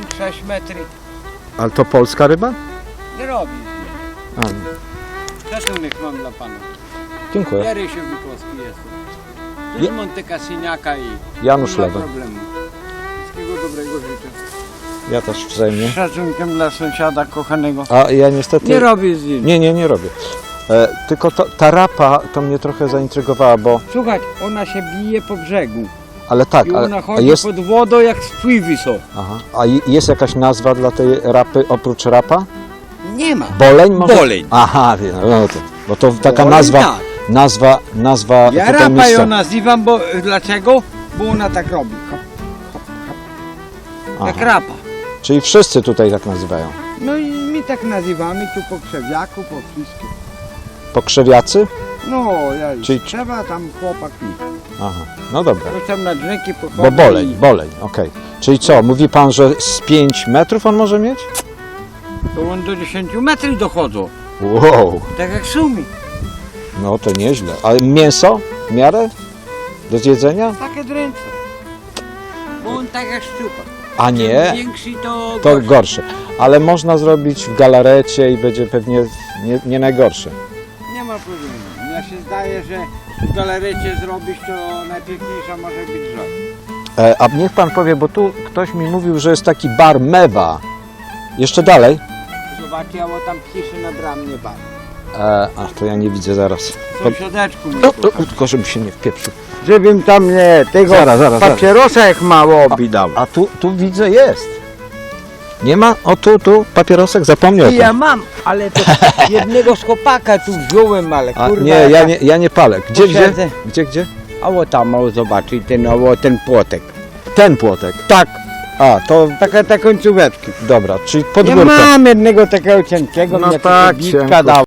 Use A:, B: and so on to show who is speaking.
A: 5-6 metry.
B: Ale to polska ryba?
A: Nie robi.
B: A,
A: Szacunek mam dla pana.
B: dziękuję.
A: Ja Rysiu Wikowski jestem.
B: Je-
A: Z Monte Syniaka i
B: Janusz
A: nie ma
B: Lewa.
A: problemu. Wszystkiego dobrego życzę.
B: Ja też wzajemnie.
A: Z szacunkiem dla sąsiada kochanego.
B: A ja niestety...
A: Nie robię zdjęć.
B: Nie, nie, nie robię. E, tylko to, ta rapa to mnie trochę zaintrygowała, bo...
A: Słuchaj, ona się bije po brzegu.
B: Ale tak,
A: I ona
B: a
A: chodzi
B: jest,
A: pod wodą jak spływy są.
B: aha, a je- jest jakaś nazwa dla tej rapy oprócz rapa?
A: Nie ma.
B: Boleń może?
A: Boleń.
B: Aha, wiem, no to, bo to taka
A: Boleń
B: nazwa,
A: tak.
B: nazwa, nazwa
A: Ja
B: tutaj
A: rapa
B: miejsca.
A: ją nazywam, bo dlaczego? Bo ona tak robi. Hop, hop, hop. Jak
B: Aha.
A: rapa.
B: Czyli wszyscy tutaj tak nazywają.
A: No i my tak nazywamy tu po krzewiaku, po wszystkim.
B: Pokrzewiacy?
A: No, ja
B: Czyli...
A: trzeba tam chłopak mi.
B: Aha, no dobra.
A: Na
B: Bo boleń,
A: i-
B: boleń, okej. Czyli co, mówi pan, że z 5 metrów on może mieć?
A: To on do 10 metrów dochodzą.
B: Wow,
A: Tak jak sumi.
B: no to nieźle. Ale mięso w miarę? Do zjedzenia?
A: Takie dręcze. Bo on tak jak szczupak.
B: A nie,
A: Im większy to,
B: to
A: gorszy.
B: gorsze. Ale można zrobić w galarecie i będzie pewnie nie, nie najgorsze.
A: Nie ma problemu. Się zdaje, że w galerecie zrobić to najpiękniejsza może być.
B: E, a niech pan powie, bo tu ktoś mi mówił, że jest taki bar Mewa. Jeszcze dalej?
A: Zobaczcie, a bo tam pisze na bramie bar.
B: E, ach, to ja nie widzę zaraz.
A: Sąsiadeczku mi
B: O, o, o, tylko żeby się nie wpieprzył.
A: Żebym tam nie tego
B: Zaraz, zaraz, zaraz.
A: papierosa jak mało obidał.
B: A tu, tu widzę jest. Nie ma? O tu, tu, papierosek, zapomniał
A: I ja
B: pan.
A: mam, ale to jednego z chłopaka tu wziąłem, ale
B: A,
A: kurwa.
B: nie, ja nie, ja nie palę. Gdzie, gdzie?
A: Posiedzę.
B: Gdzie, gdzie?
A: A o tam, o zobaczyj ten, o ten płotek.
B: Ten płotek.
A: Tak,
B: A, to
A: takie te końcóweczki.
B: dobra, czyli pod
A: Ja
B: górkę.
A: mam jednego takiego cienkiego,
B: No
A: mnie
B: tak,
A: bitka
B: cienko.
A: dał.